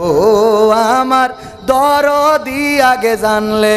ও আমার দরদি আগে জানলে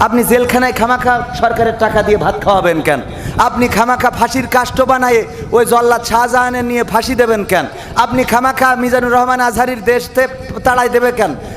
আপনি জেলখানায় খামাখা সরকারের টাকা দিয়ে ভাত খাওয়াবেন কেন? আপনি খামাখা ফাঁসির কাষ্ট বানায়ে ওই জল্লাদ শাহজাহানের নিয়ে ফাঁসি দেবেন কেন? আপনি খামাখা মিজানুর রহমান আজহারির দেশতে তাড়াই দেবে কেন?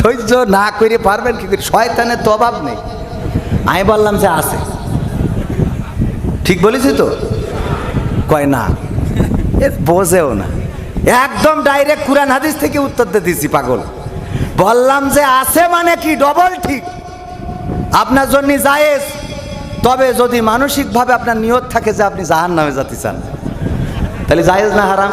সহ্য না করে পারবেন কি শয়তানের তো অভাব নেই। আমি বললাম যে আছে। ঠিক বলেছি তো? কয় না, এ বোঝেও না। একদম ডাইরেক্ট কুরআন হাদিস থেকে উত্তর দিয়ে দিছি পাগল। বললাম যে আছে মানে কি ডবল ঠিক। আপনার জন্য জায়েজ। তবে যদি মানসিকভাবে আপনার নিয়ত থাকে যে আপনি জাহান নামে যেতে চান, তাহলে জায়েজ না হারাম?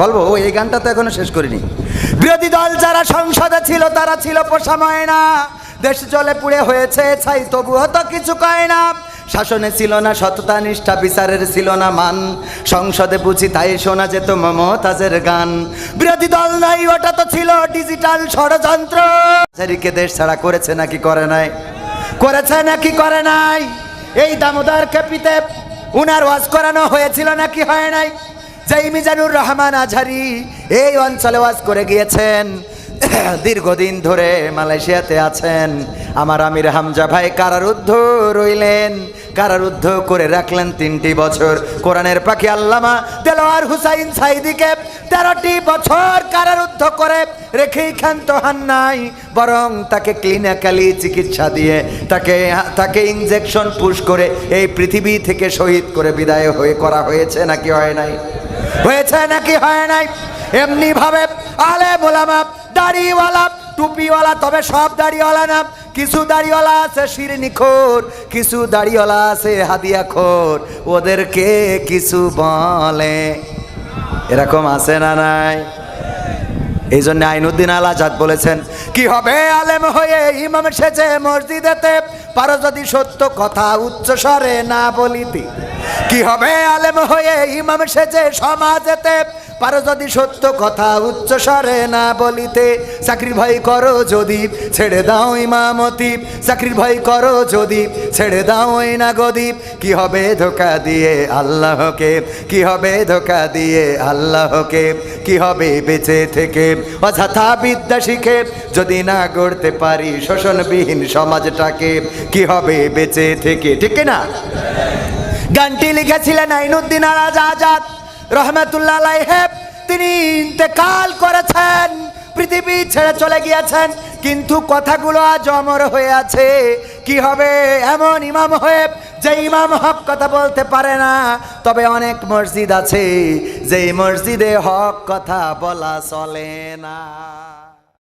বলব, ও এই গানটা তো এখনও শেষ করিনি। বিরোধী দল যারা সংসদে ছিল, তারা ছিল পোষা ময়না। দেশ জলে পুড়ে হয়েছে, ছাই, তবুও তো কিছু কয় না। শাসনে ছিল না সততা, নিষ্ঠা, বিচারের ছিল না মান। সংসদে বুঝি তাই শোনা যেত মমতাজের গান। বিরোধী দল নাই, ওটা তো ছিল ডিজিটাল ষড়যন্ত্র। জারিকে দেশ ছাড়া করেছে নাকি করে নাই? করেছে নাকি করে নাই? এই দামোদর কেপিতে উনার ওয়াজ করানো হয়েছিল নাকি হয় নাই? যেই মিজানুর রহমান আঝারি এই অঞ্চলে ওয়াজ করে গিয়েছেন, দীর্ঘদিন ধরে মালয়েশিয়াতে আছেন। আমার আমির হামজা ভাই কারারুদ্ধ রইলেন, কারারুদ্ধ করে রাখলেন তিনটি বছর। কোরআনের পাখি আল্লামা দেলোয়ার হুসাইন সাইদিকে তেরোটি বছর কারারুদ্ধ করে রেখেই ক্ষান্ত হান নাই, বরং তাকে ক্লিনিক্যালি চিকিৎসা দিয়ে তাকে তাকে ইনজেকশন পুশ করে এই পৃথিবী থেকে শহীদ করে বিদায় হয়ে, করা হয়েছে নাকি হয় নাই? হয়েছে নাকি হয় নাই? এমনি ভাবে আলে মোলামা, দাড়িওয়ালা, টুপিওয়ালা, তবে সব দাড়িওয়ালা না। কিছু দাড়িওয়ালা আছে শিরনিখোর কিছু দাড়িওয়ালা আছে হাদিয়া খোর। ওদেরকে কিছু বলে। এরকম আছে না নাই? এই জন্য আইনুদ্দিন আল আজাদ বলেছেন, কি হবে আলেম হয়ে ইমাম সেজে মসজিদেতে? পারো যদি সত্য কথা উচ্চ স্বরে না বলিতে। কি হবে? আলেম হয়ে ইমাম সেজে সমাজেতে। পারো যদি সত্য কথা উচ্চ স্বরে না বলিতে। চাকরির ভয় করো যদি, ছেড়ে দাও ইমামতি। চাকরির ভয় করো যদি, ছেড়ে দাও ওই না গদীপ কি হবে ধোকা দিয়ে আল্লাহকে? কি হবে ধোকা দিয়ে আল্লাহকে? কি হবে বেঁচে থেকে? অযথা বিদ্যা শিখে যদি না গড়তে পারি শোষণবিহীন সমাজটাকে, কি হবে বেঁচে থেকে? ঠিক না গানটি লিখেছিলেন আইনুদ্দিন আলাজ আজাদ। রহমতুল্লাহ আলাইহেব তিনি ইন্তেকাল করেছেন, পৃথিবী ছেড়ে চলে গিয়েছেন, কিন্তু কথাগুলো আজ অমর হয়ে আছে। কি হবে এমন ইমাম হয়ে যে ইমাম হক কথা বলতে পারে না। তবে অনেক মসজিদ আছে যে মসজিদে হক কথা বলা চলে না।